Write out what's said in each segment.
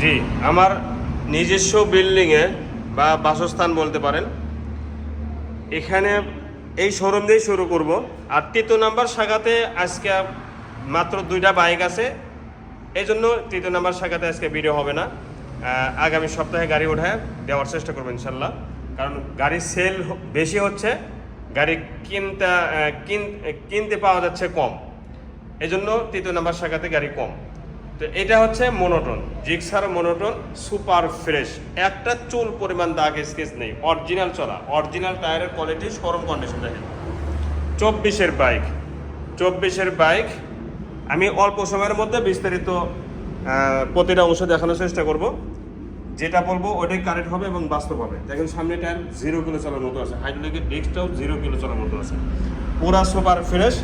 জি, আমার নিজস্ব বিল্ডিংয়ে বা বাসস্থান বলতে পারেন, এখানে এই শোরুম দিয়েই শুরু করব। আর তৃতীয় নাম্বার শাখাতে আজকে মাত্র দুইটা বাইক আছে এই জন্য তৃতীয় নাম্বার শাখাতে আজকে ভিডিও হবে না। আগামী সপ্তাহে গাড়ি ওঠায় দেওয়ার চেষ্টা করব ইনশাল্লাহ। কারণ গাড়ির সেল বেশি হচ্ছে, গাড়ি কিনতে কিনতে পাওয়া যাচ্ছে কম। এই জন্য তৃতীয় নাম্বার শাখাতে গাড়ি কম। তো এটা হচ্ছে monotone Gixxer monotone super fresh একটা চুল পরিমাণ দাগ স্কেচ নেই অরিজিনাল চলা অরিজিনাল টায়ারের কোয়ালিটি শোরুম কন্ডিশন দেখেন। চব্বিশের বাইক চব্বিশের বাইক আমি অল্প সময়ের মধ্যে বিস্তারিত প্রতিটা অংশ দেখানোর চেষ্টা করব। যেটা বলব ওইটাই কারেক্ট হবে এবং বাস্তব হবে। দেখেন সামনে টায়ার জিরো কিলো চলার মতো আছে হাইড্রোলিকের ডিস্কটাও জিরো কিলো চলার মতো আছে। পুরা সুপার ফ্রেশ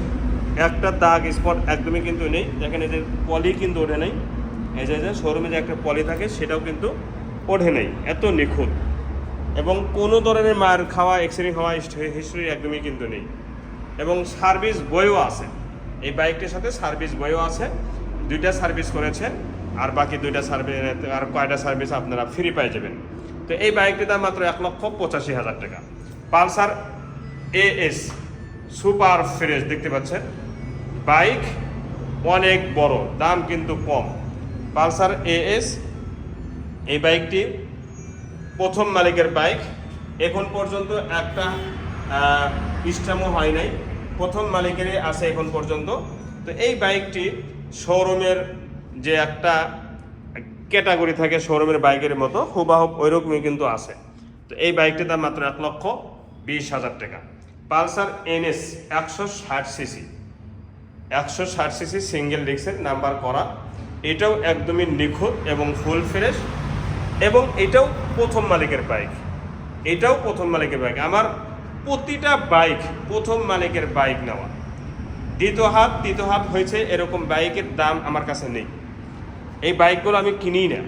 একটা দাগ স্পট একদমই কিন্তু নেই। দেখেন যে পলি কিন্তু ওঠে নেই। এই যে শোরুমে যে একটা পলি থাকে, সেটাও কিন্তু ওঠে নেই। এত নিখুঁত। এবং কোনো ধরনের মায়ের খাওয়া এক্সিডেন্ট হওয়া হিস্ট্রি একদমই কিন্তু নেই। এবং সার্ভিস বইও আছে। এই বাইকটির সাথে সার্ভিস বইও আছে। দুইটা সার্ভিস করেছে। আর বাকি দুইটা সার্ভিস আর কয়টা সার্ভিস আপনারা ফ্রি পেয়ে যাবেন। তো এই বাইকটির দাম মাত্র এক লক্ষ পঁচাশি হাজার টাকা। পালসার এএস সুপার ফ্রেশ দেখতে পাচ্ছেন? বাইক অনেক বড়, দাম কিন্তু কম। পালসার এএস, এই বাইকটি প্রথম মালিকের বাইক। এখন পর্যন্ত একটা ইস্টামও হয় নাই। প্রথম মালিকেরই আছে এখন পর্যন্ত। তো এই বাইকটি শোরুমের যে একটা ক্যাটাগরি থাকে শোরুমের বাইকের মতো, হুবাহুব ওইরকমই কিন্তু আছে। তো এই বাইকটির দাম মাত্র এক লক্ষ বিশ হাজার টাকা। পালসার এনএস একশো ষাট সিসি। একশো ষাট সিসি সিঙ্গেল ডিস্কের নাম্বার করা। এটাও একদমই নিখুঁত এবং ফুল ফ্রেশ এবং এটাও প্রথম মালিকের বাইক এটাও প্রথম মালিকের বাইক আমার প্রতিটা বাইক প্রথম মালিকের বাইক নেওয়া। দ্বিতীয় হাত, তৃতীয় হাত হয়েছে এরকম বাইকের দাম আমার কাছে নেই। এই বাইকগুলো আমি কিনি না।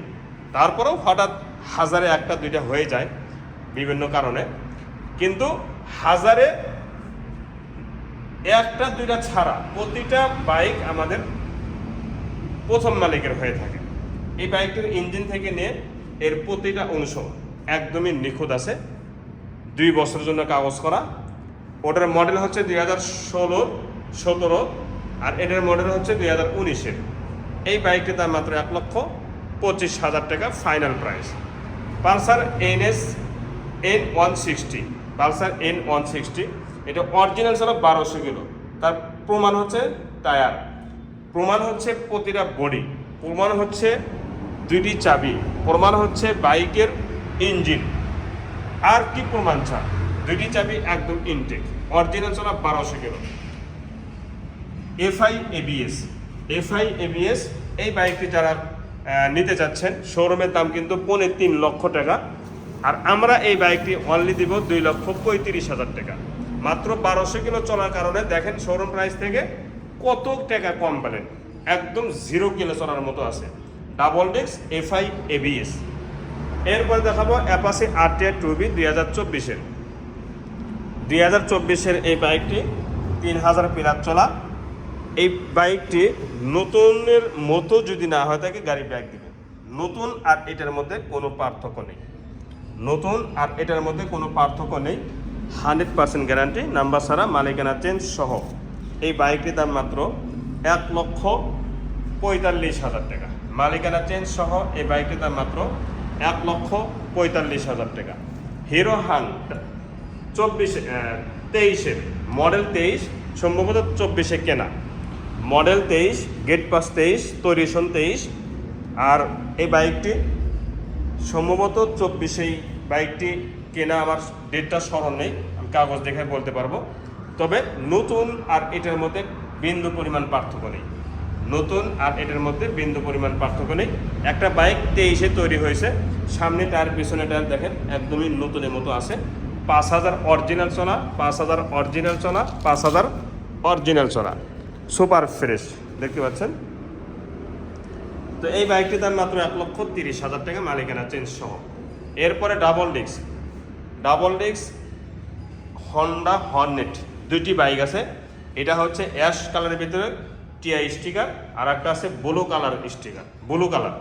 তারপরেও হঠাৎ হাজারে একটা, দুইটা হয়ে যায় বিভিন্ন কারণে। কিন্তু হাজারে একটা, দুইটা ছাড়া প্রতিটা বাইক আমাদের প্রথম মালিকের হয়ে থাকে। এই বাইকটির ইঞ্জিন থেকে নিয়ে এর প্রতিটা অংশ একদমই নিখুঁত আছে। দুই বছরের জন্য কাগজ করা। ওটার মডেল হচ্ছে দুই হাজার ষোলো, সতেরো আর এটার মডেল হচ্ছে দুই হাজার উনিশের। এই বাইকটির দাম মাত্র এক লক্ষ পঁচিশ হাজার টাকা final price Pulsar N S, N one sixty, Pulsar N one sixty এটা অরিজিনাল ছিল বারোশো কিলো। তার প্রমাণ হচ্ছে টায়ার প্রমাণ হচ্ছে প্রতিটা বডি প্রমাণ হচ্ছে দুইটি চাবি। প্রমাণ হচ্ছে বাইকের ইঞ্জিন আর কি প্রমাণ চা দুইটি চাবি একদম ইনটেক অরিজিনাল চলা বারোশো kilo. FI ABS FI ABS এই বাইকটি যারা নিতে চাচ্ছেন শোরুমের দাম কিন্তু পৌনে তিন লক্ষ টাকা। আর আমরা এই বাইকটি অনলি দিব দুই লক্ষ পঁয়ত্রিশ হাজার টাকা। মাত্র বারোশো কিলো চলার কারণে দেখেন শোরুম প্রাইস থেকে কত টাকা কম পেলেন। একদম জিরো কিলো চলার মতো আছে। ডাবল ডিস্ক এফআই এবিএস এরপরে দেখাবো অ্যাপাসি আরটিআর টুবি দুই হাজার চব্বিশের। দুই হাজার চব্বিশের এই বাইকটি তিন হাজার পিলার চলা। এই বাইকটি নতুনের মতো যদি না হয় থাকে গাড়ি ব্যাগ দিবে নতুন আর এটার মধ্যে কোনো পার্থক্য নেই। নতুন আর এটার মধ্যে কোনো পার্থক্য নেই। হান্ড্রেড পার্সেন্ট গ্যারান্টি, নাম্বার ছাড়া মালিকানা চেঞ্জ সহ। এই বাইকটির দাম মাত্র এক লক্ষ পঁয়তাল্লিশ হাজার টাকা। মালিকানা চেঞ্জ সহ এই বাইকটির দাম মাত্র এক লক্ষ পঁয়তাল্লিশ হাজার টাকা। হিরো হান চব্বিশে তেইশের মডেল তেইশ, সম্ভবত চব্বিশে কেনা। মডেল তেইশ গেট পাস তেইশ তৈরিশন তেইশ, আর এই বাইকটি সম্ভবত চব্বিশেই বাইকটি কেনা আমার ডেটটা স্মরণ নেই, আমি কাগজ দেখে বলতে পারব। তবে নতুন আর এটার মধ্যে বিন্দু পরিমাণ পার্থক্য নেই। নতুন আর এটার মধ্যে বিন্দু পরিমাণ পার্থক্য নেই। একটা বাইক তেইশে তৈরি হয়েছে, সামনে টায়ার, পিছনে টায়ার দেখেন, একদমই নতুনের মতো আছে। পাঁচ হাজার অরিজিনাল চলা, পাঁচ হাজার অরিজিনাল চলা, পাঁচ হাজার অরিজিনাল চলা। সুপার ফ্রেশ, দেখতে পাচ্ছেন? তো এই বাইকটির দাম মাত্র এক লক্ষ তিরিশ হাজার টাকা, মালিকানা চেঞ্জ সহ। এরপরে double disc double disc Honda Hornet দুইটি বাইক আছে। এটা হচ্ছে অ্যাশ কালারের ভিতরে, টিআই স্টিকার, আর একটা আছে blue colour sticker, blue colour.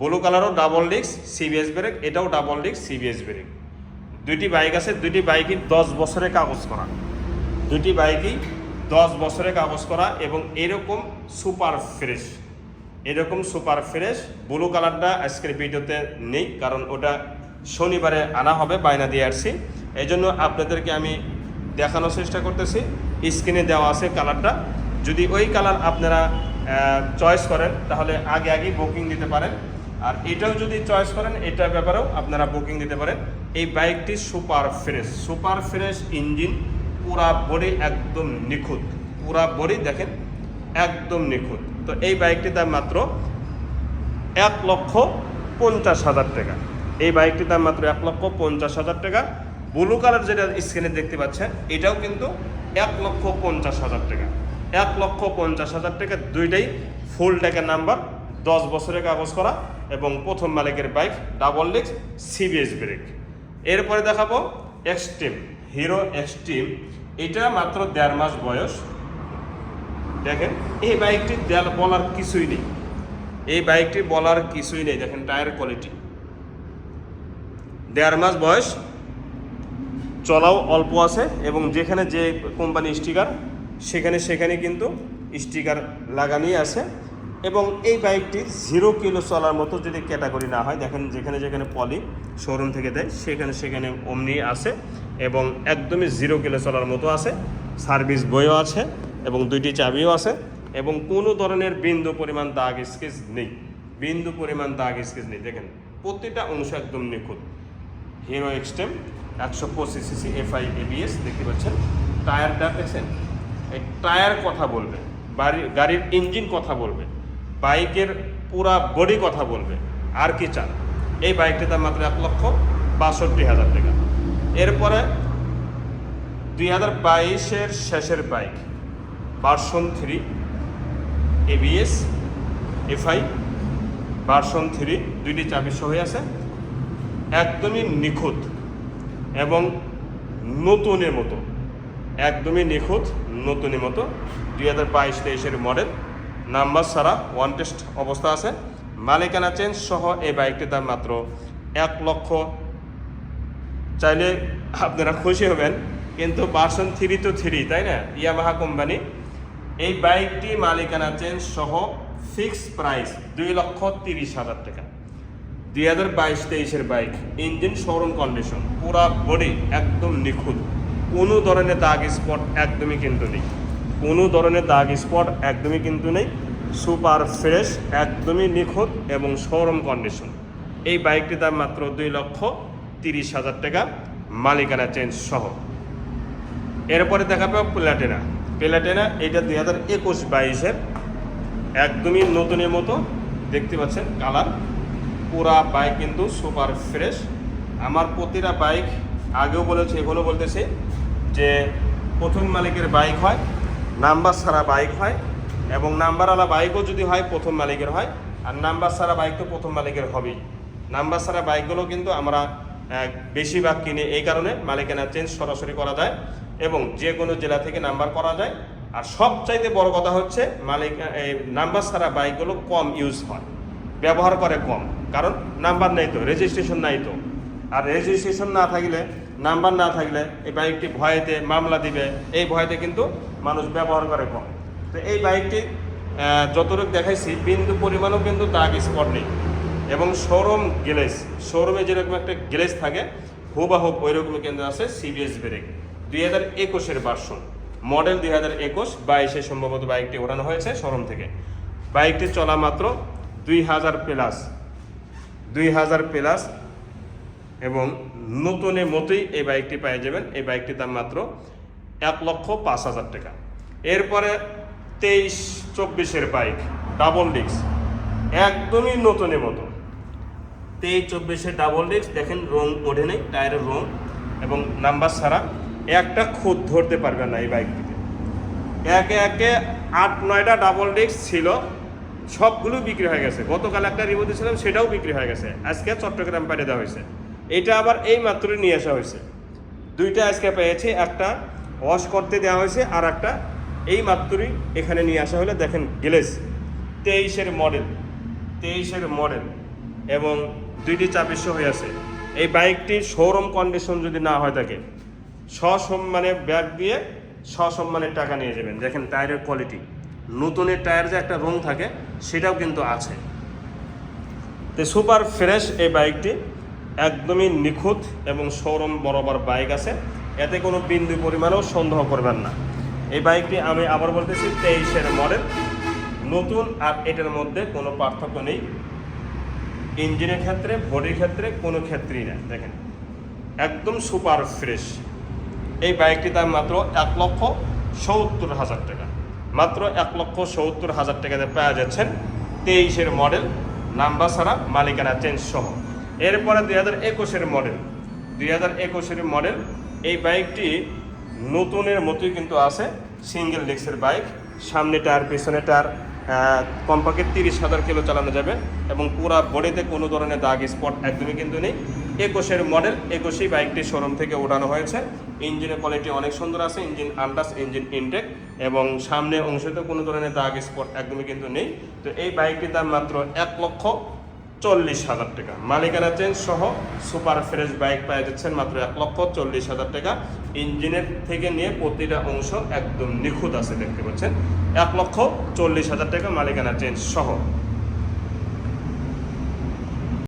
Blue কালারও ডাবল ডিক্স সিবিএস ব্রেক, এটাও ডাবল ডিক্স সিবিএস ব্রেক। দুইটি বাইক আছে, দুইটি বাইকই দশ বছরে কাগজ করা। দুইটি বাইকই দশ বছরে কাগজ করা এবং এরকম সুপার ফ্রেশ। এরকম সুপার ফ্রেশ, ব্লু কালারটা আজকের ভিডিওতে নেই, কারণ ওটা শনিবারে আনা হবে, বায়না দিয়ে আসছি। এই জন্য আপনাদেরকে আমি দেখানোর চেষ্টা করতেছি। স্ক্রিনে দেওয়া আছে কালারটা। যদি ওই কালার আপনারা চয়েস করেন, তাহলে আগে আগেই বুকিং দিতে পারেন। আর এটাও যদি চয়েস করেন, এটার ব্যাপারেও আপনারা বুকিং দিতে পারেন। এই বাইকটি super fresh super fresh engine, পুরা বডি একদম নিখুঁত। পুরা বডি দেখেন, একদম নিখুঁত। তো এই বাইকটির দাম মাত্র এক লক্ষ পঞ্চাশ হাজার টাকা। এই বাইকটির দাম মাত্র এক লক্ষ পঞ্চাশ হাজার টাকা। ব্লু কালার যেটা স্ক্রিনে দেখতে পাচ্ছেন, এটাও কিন্তু এক লক্ষ পঞ্চাশ হাজার টাকা। এক লক্ষ পঞ্চাশ হাজার টাকা দুইটাই ফুল টাকার নাম্বার দশ বছরের কাগজ করা এবং প্রথম মালিকের bike double disc CBS brake এরপরে দেখাবো এক্সট্রিম হিরো এক্সট্রিম এটা মাত্র দেড় মাস বয়স। দেখেন, এই বাইকটি দেয়াল- বলার কিছুই নেই। এই বাইকটি বলার কিছুই নেই, দেখেন টায়ার কোয়ালিটি দেড় মাস বয়স। চলাও অল্প আছে এবং যেখানে যে কোম্পানি স্টিকার, সেখানে সেখানে কিন্তু স্টিকার লাগানোই আছে এবং এই বাইকটি জিরো কিলো চলার মতো যদি ক্যাটাগরি না হয়, দেখেন যেখানে যেখানে পলি শোরুম থেকে দেয়, সেখানে সেখানে অমনি আছে এবং একদমই জিরো কিলো চলার মতো আছে। সার্ভিস বইও আছে এবং দুইটি চাবিও আছে এবং কোনো ধরনের বিন্দু পরিমাণ দাগ স্কেচ নেই। বিন্দু পরিমাণ দাগ স্কেচ নেই, দেখেন প্রতিটা অংশ একদম নিখুঁত। হিরো এক্সটেম একশো পঁচিশ সিসি এফআই এবিএস দেখতে পাচ্ছেন। টায়ারটা দেখছেন এই টায়ার কথা বলবে বাড়ির গাড়ির ইঞ্জিন কথা বলবে, বাইকের পুরা বডি কথা বলবে, আর কি চান? এই বাইকটির দাম মাত্র এক লক্ষ বাষট্টি হাজার টাকা। এরপরে দুই হাজার বাইশের শেষের bike, version three ABS FI, version three, দুইটি চাবি সহ আছে। একদমই নিখুঁত এবং নতুনের মতো, একদমই নিখুঁত নতুনের মতো। দুই হাজার বাইশ তেইশের মডেল, নাম্বার ছাড়া ওয়ান টেস্ট অবস্থা আছে। মালিকানা চেঞ্জ সহ এই বাইকটির দাম মাত্র এক লক্ষ। চাইলে আপনারা খুশি হবেন, কিন্তু ভার্সন থ্রি তো থ্রি তাই না? ইয়ামাহা কোম্পানি এই বাইকটি মালিকানা চেঞ্জ সহ ফিক্স প্রাইস দুই লক্ষ তিরিশ হাজার টাকা। দুই হাজার বাইশ তেইশের বাইক, ইঞ্জিন শোরুম কন্ডিশন, পুরা বডি একদম নিখুঁত। কোনো ধরনের দাগ স্পট একদমই কিন্তু নেই। কোনো ধরনের দাগ স্পট একদমই কিন্তু নেই। সুপার ফ্রেশ, একদমই নিখুঁত এবং শোরুম কন্ডিশন। এই বাইকটির দাম মাত্র দুই লক্ষ তিরিশ হাজার টাকা, মালিকানা চেঞ্জ সহ। এরপরে দেখাবে প্লাটেনা। প্লাটেনা, এটা দুই হাজার একুশ বাইশের, একদমই নতুনের মতো। দেখতে পাচ্ছেন কালার। পুরা বাইক কিন্তু সুপার ফ্রেশ আমার প্রতিটা বাইক আগেও বলেছি এখনও বলতেছি যে প্রথম মালিকের বাইক হয় নাম্বার ছাড়া বাইক হয় এবং নাম্বারওয়ালা বাইকও যদি হয়, প্রথম মালিকের হয়। আর নাম্বার ছাড়া বাইক তো প্রথম মালিকের হবেই। নাম্বার ছাড়া বাইকগুলো কিন্তু আমরা বেশিরভাগ কিনে এই কারণে মালিকানা চেঞ্জ সরাসরি করা যায় এবং যে কোনো জেলা থেকে নাম্বার করা যায়। আর সবচাইতে বড় কথা হচ্ছে, মালিক, এই নাম্বার ছাড়া বাইকগুলো কম ইউজ হয়। ব্যবহার করে কম। কারণ নাম্বার নেই তো রেজিস্ট্রেশন নাই তো। আর রেজিস্ট্রেশন না থাকলে, নাম্বার না থাকলে এই বাইকটি ভয়েতে মামলা দিবে। এই ভয়েতে কিন্তু মানুষ ব্যবহার করে কম। তো এই বাইকটি যতটুকু দেখাইছি, বিন্দু পরিমাণও কিন্তু দাগ স্পট নেই। এবং শোরুম গ্লেস শোরুমে যেরকম একটা গ্লেস থাকে হুবাহুব ওই রকমই কিন্তু আছে সিবিএস ব্রেক দুই হাজার একুশের বার্ষণ মডেল দুই হাজার একুশ, বাইশে সম্ভবত বাইকটি ওঠানো হয়েছে শোরুম থেকে। বাইকটি চলা মাত্র দুই হাজার প্লাস দুই হাজার প্লাস এবং নতুনের মতোই এই বাইকটি পেয়ে যাবেন। এই বাইকটির দাম মাত্র এক লক্ষ পাঁচ হাজার টাকা। এরপরে তেইশ চব্বিশের বাইক, ডাবল ডিস্ক, একদমই নতুনের মতো। তেইশ চব্বিশে ডাবল ডিস্ক, দেখেন রং ওঠে নেই, টায়ারের রং, এবং নাম্বার ছাড়া একটা খুদ ধরতে পারবেন না এই বাইকটিতে। একে একে আট নয়টা ডাবল ডিস্ক ছিল। সবগুলো বিক্রি হয়ে গেছে। গতকাল একটা রিভিউ দিয়েছিলাম, সেটাও বিক্রি হয়ে গেছে। আজকে চট্টগ্রাম পাঠিয়ে দেওয়া হয়েছে। এটা আবার এই মাত্রই নিয়ে আসা হয়েছে। দুইটা আজকে পেয়েছি, একটা ওয়াশ করতে দেওয়া হয়েছে আর একটা এই মাত্রই এখানে নিয়ে আসা হলে। দেখেন গ্লেস তেইশের মডেল তেইশের মডেল এবং দুইটি চাবি হয়ে আছে। এই বাইকটি শোরুম কন্ডিশন যদি না হয় থাকে, সসম্মানে ব্যাগ দিয়ে সসম্মানে টাকা নিয়ে যাবেন। দেখেন টায়ারের কোয়ালিটি নতুনের টায়ার যে একটা রং থাকে, সেটাও কিন্তু আছে। তো সুপার ফ্রেশ এই বাইকটি একদমই নিখুঁত এবং শোরুম বরাবর বাইক আছে। এতে কোনো বিন্দু পরিমাণেও সন্দেহ করবেন না। এই বাইকটি আমি আবার বলতেছি তেইশের মডেল নতুন আর এটার মধ্যে কোনো পার্থক্য নেই। ইঞ্জিনের ক্ষেত্রে, বডির ক্ষেত্রে কোনো ক্ষেত্রেই না। দেখেন, একদম সুপার ফ্রেশ এই বাইকটি দাম মাত্র এক লক্ষ সত্তর হাজার টাকা। মাত্র এক লক্ষ সত্তর হাজার টাকাতে পাওয়া যাচ্ছেন তেইশের মডেল, নাম্বার ছাড়া মালিকানা চেঞ্জ সহ। এরপরে দুই হাজার একুশের মডেল। দুই হাজার একুশের মডেল, এই বাইকটি নতুনের মতোই কিন্তু আছে সিঙ্গেল ডিস্কের বাইক, সামনে টায়ার, পিছনে টায়ার কমপক্ষে তিরিশ হাজার কিলো চালানো যাবে এবং পুরা বডিতে কোনো ধরনের দাগ স্পট একদমই কিন্তু নেই। একুশের মডেল, একুশেই বাইকটি শোরুম থেকে ওঠানো হয়েছে। ইঞ্জিনের কোয়ালিটি অনেক সুন্দর আছে ইঞ্জিন আন্দাজ ইঞ্জিন ইনটেক এবং সামনে অংশতে কোনো ধরনের দাগ স্পট একদমই কিন্তু নেই। তো এই বাইকটির দাম মাত্র এক লক্ষ চল্লিশ হাজার টাকা। মালিকানা চেঞ্জ সহ সুপার ফ্রেশ বাইক পেয়ে যাচ্ছেন মাত্র এক লক্ষ চল্লিশ হাজার টাকা। ইঞ্জিনের থেকে নিয়ে প্রতিটা অংশ একদম নিখুঁত আছে, দেখতে পাচ্ছেন। এক লক্ষ চল্লিশ হাজার টাকা মালিকানা চেঞ্জ সহ।